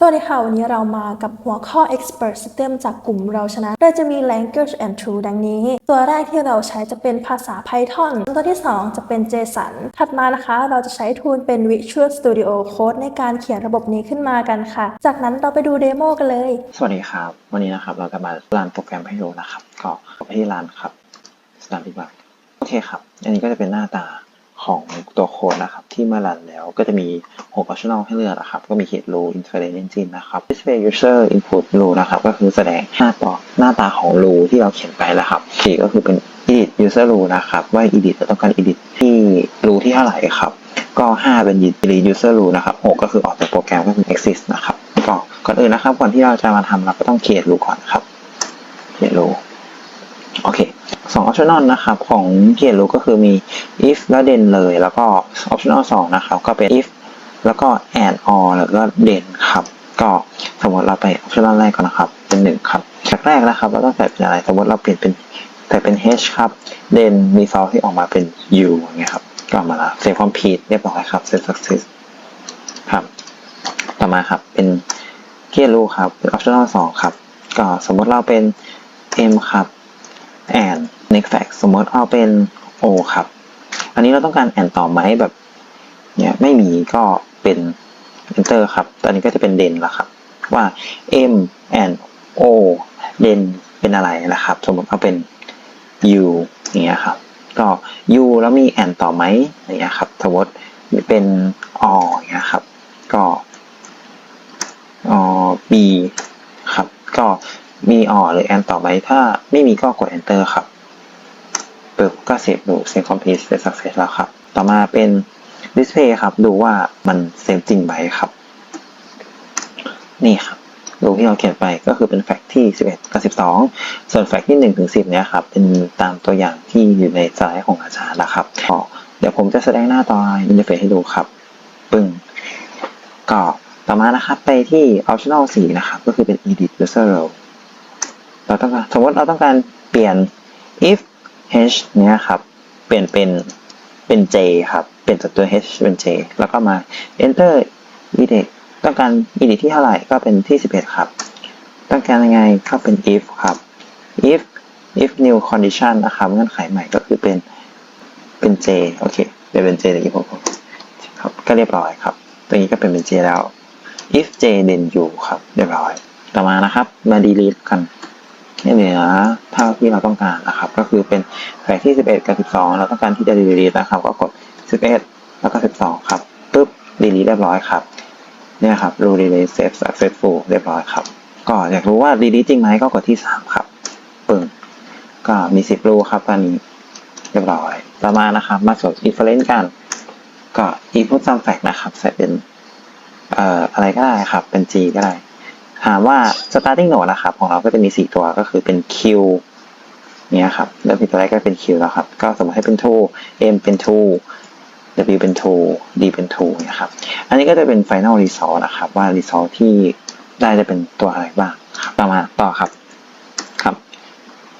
สวัสดีค่ะ วันนี้เรามากับหัวข้อ Expert System จากกลุ่มเราชนะ โดยจะมี Language and Tool ดังนี้ ตัวแรกที่เราใช้จะเป็นภาษา Python ตัวที่ 2 จะเป็น JSON ถัดมานะคะ เราจะใช้ทูลเป็น Visual Studio Code ในการเขียนระบบนี้ขึ้นมากันค่ะ จากนั้นเราไปดูเดโมกันเลย สวัสดีครับ วันนี้นะครับเราจะมารันโปรแกรมให้ดูนะครับ ก็ไปที่รันครับรันดีกว่าโอเคครับ อันนี้ก็จะเป็นหน้าตา ของตัวโค้ดนะครับที่เมื่อรันแล้วก็จะมี 6 optional ให้เลือกนะครับ ก็มี head rule inference engine นะครับ display user input rule นะครับก็คือแสดงหน้าต่อหน้าตาของ rule ที่เราเขียนไปแล้วครับสี่ก็คือเป็น edit user rule นะครับ ว่า edit เราต้องการ edit ที่ rule ที่เท่าไหร่ครับ ก็ 5 เป็น delete user rule นะครับ 6 ก็คือออกจากโปรแกรมก็คือ exist นะครับก็ก่อนอื่นนะครับก่อนที่เราจะมาทำเราก็ต้อง create rule ก่อนครับ create rule โอ สอง optional นะครับของ create rule ก็คือมี if แล้ว then เลย แล้วก็ optional 2นะครับก็เป็น if แล้วก็ and or แล้วก็ then ครับ ก็สมมติเราไป optional แรกก่อนนะครับ เป็น1ครับจากแรกนะครับเราต้องใส่เป็นอะไร สมมติเราเปลี่ยนเป็นใส่เป็น h ครับ then result ที่ออกมาเป็น u อย่างเงี้ยครับก็มาแล้ว save complete เรียบร้อยครับ save success ครับ ต่อมาครับเป็น create rule ครับเป็น optional 2ครับก็สมมติเราเป็น m ครับ and next fact สมมติเอาเป็น o ครับ อันนี้เราต้องการ and ต่อไหมแบบเนี่ยไม่มีก็เป็น enter ครับ ตอนนี้ก็จะเป็น then แล้วครับ ว่า m and o then เป็นอะไรนะครับ สมมติเอาเป็น u อย่างเงี้ยครับ ก็ u แล้วมี and ต่อไหมอย่างเงี้ยครับสมมติเป็น o อย่างเงี้ยครับ ก็ o b ครับ ก็มี or หรือ and ต่อไหมถ้าไม่มีก็กด enter ครับ ปึ๊บก็เซฟดู save complete save success แล้วครับ ต่อมาเป็น display ครับ ดูว่ามันเซฟจริงไหมครับ นี่ครับรูที่เราเขียนไปก็คือเป็นแฟกต์ที่ 11 กับ 12 ส่วนแฟกต์ที่ 1 ถึง 10 เนี่ยครับ เป็นตามตัวอย่างที่อยู่ในสไลด์ของอาจารย์นะครับเดี๋ยวผมจะแสดงหน้าตาอินเทอร์เฟซให้ดูครับ ปึ้ง ก็ต่อมานะครับไปที่ optional 4 นะครับ ก็คือเป็น edit user role เราต้องการสมมติเราต้องการเปลี่ยน if h เนี่ยครับ เปลี่ยนเป็นเป็น j ครับ เปลี่ยนจากตัว h เป็น j แล้วก็มา enter edit ต้องการ edit ที่เท่าไหร่ก็เป็นที่ 11 ครับ ต้องการยังไงก็เป็น if ครับ if if new condition นะครับเงื่อนไขใหม่ก็คือเป็นเป็น j โอเคเดี๋ยวเป็น j เดี๋ยวผมครับก็เรียบร้อยครับ ตรงนี้ก็เป็นเป็น j แล้ว if j then u ครับ เรียบร้อย ต่อมานะครับ มา delete กันให้เหลือ ท่าที่เราต้องการนะครับ ก็คือเป็นแฟกที่ 11 กับ 12 เราต้องการที่จะ delete นะครับ ก็กด 11 แล้วก็ 12 ครับปุ๊บ delete เรียบร้อยครับเนี่ยครับ rule delete save successful เรียบร้อยครับก็อยากรู้ว่า delete จริงไหมก็กดที่ 3 ครับปึ้งก็มี 10 rule ครับตอนนี้เรียบร้อย ต่อมานะครับมาสวม inference กัน ก็ input some fact นะครับ ใส่เป็นเอ่ออะไรก็ได้ครับ เป็น g ก็ได้ ถามว่า starting node นะครับ ของเราก็จะมี 4 ตัวก็คือเป็น q เนี่ยครับแล้วมีตัวแรกก็เป็น q แล้วครับ ก็สมมติให้เป็น2 m เป็น2 w เป็น2 d เป็น2เนี่ยครับ อันนี้ก็จะเป็น final result นะครับ ว่า result ที่ได้จะเป็นตัวอะไรบ้างครับต่อมาณต่อครับ ครับ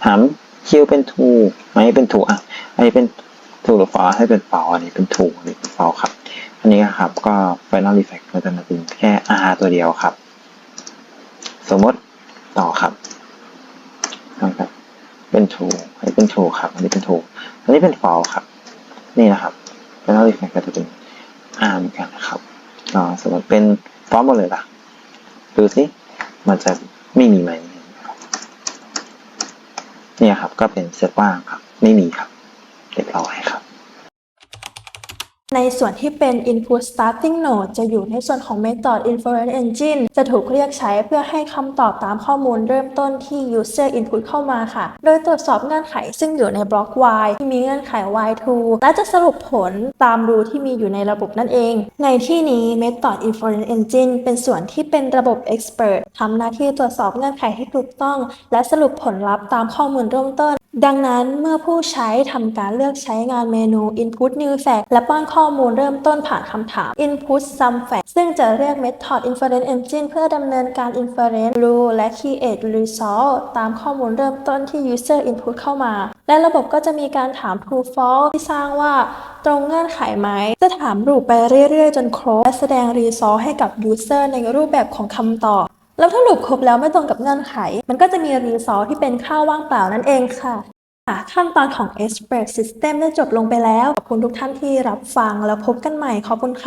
ถาม q เป็น2ไหมเป็น2อะ อันนี้เป็น2หรือ false ให้เป็น false อันนี้เป็น2อันนี้เป็น false ครับ อันนี้ครับ ก็ final effect ก็จะมาเป็นแค่ r ตัวเดียวครับ สมมติต่อครับ เป็น true อันนี้เป็น true ครับ อันนี้เป็น true อันนี้เป็น false ครับ นี่นะครับ final effect ก็จะเป็น r เหมือนกันนะครับก็สมมติเป็น false หมดเลยล่ะ ดูสิ มันจะไม่มีไหมเนี่ยครับ ก็เป็นเซตว่างครับ ไม่มีครับ เรียบร้อยครับ ในส่วนที่เป็น input starting node จะอยู่ในส่วนของ method inference engine จะถูกเรียกใช้เพื่อให้คำตอบตามข้อมูลเริ่มต้นที่ user input เข้ามาค่ะ โดยตรวจสอบเงื่อนไขซึ่งอยู่ในบล็อก y ที่มีเงื่อนไข y2 และจะสรุปผลตามรูที่มีอยู่ในระบบนั่นเอง ในที่นี้ method inference engine เป็นส่วนที่เป็นระบบ expert ทำหน้าที่ตรวจสอบเงื่อนไขที่ถูกต้อง และสรุปผลลัพธ์ตามข้อมูลเริ่มต้น ดังนั้นเมื่อผู้ใช้ทำการเลือกใช้งานเมนู input new fact และป้อนข้อมูลเริ่มต้นผ่านคำถาม input some fact ซึ่งจะเรียก method inference engine เพื่อดำเนินการ inference rule และ create result ตามข้อมูลเริ่มต้นที่ user input เข้ามา และระบบก็จะมีการถาม true false ที่สร้างว่าตรงเงื่อนไขไหม จะถามรูปไปเรื่อยๆ จนครบและแสดง result ให้กับ user ในรูปแบบของคำตอบ แล้วถ้าลูปครบแล้วไม่ตรงกับเงื่อนไข มันก็จะมีรีซอสที่เป็นค่าว่างเปล่านั่นเองค่ะขั้นตอนของ Express System ได้จบลงไปแล้ว ขอบคุณทุกท่านที่รับฟังแล้วพบกันใหม่ขอบคุณค่ะ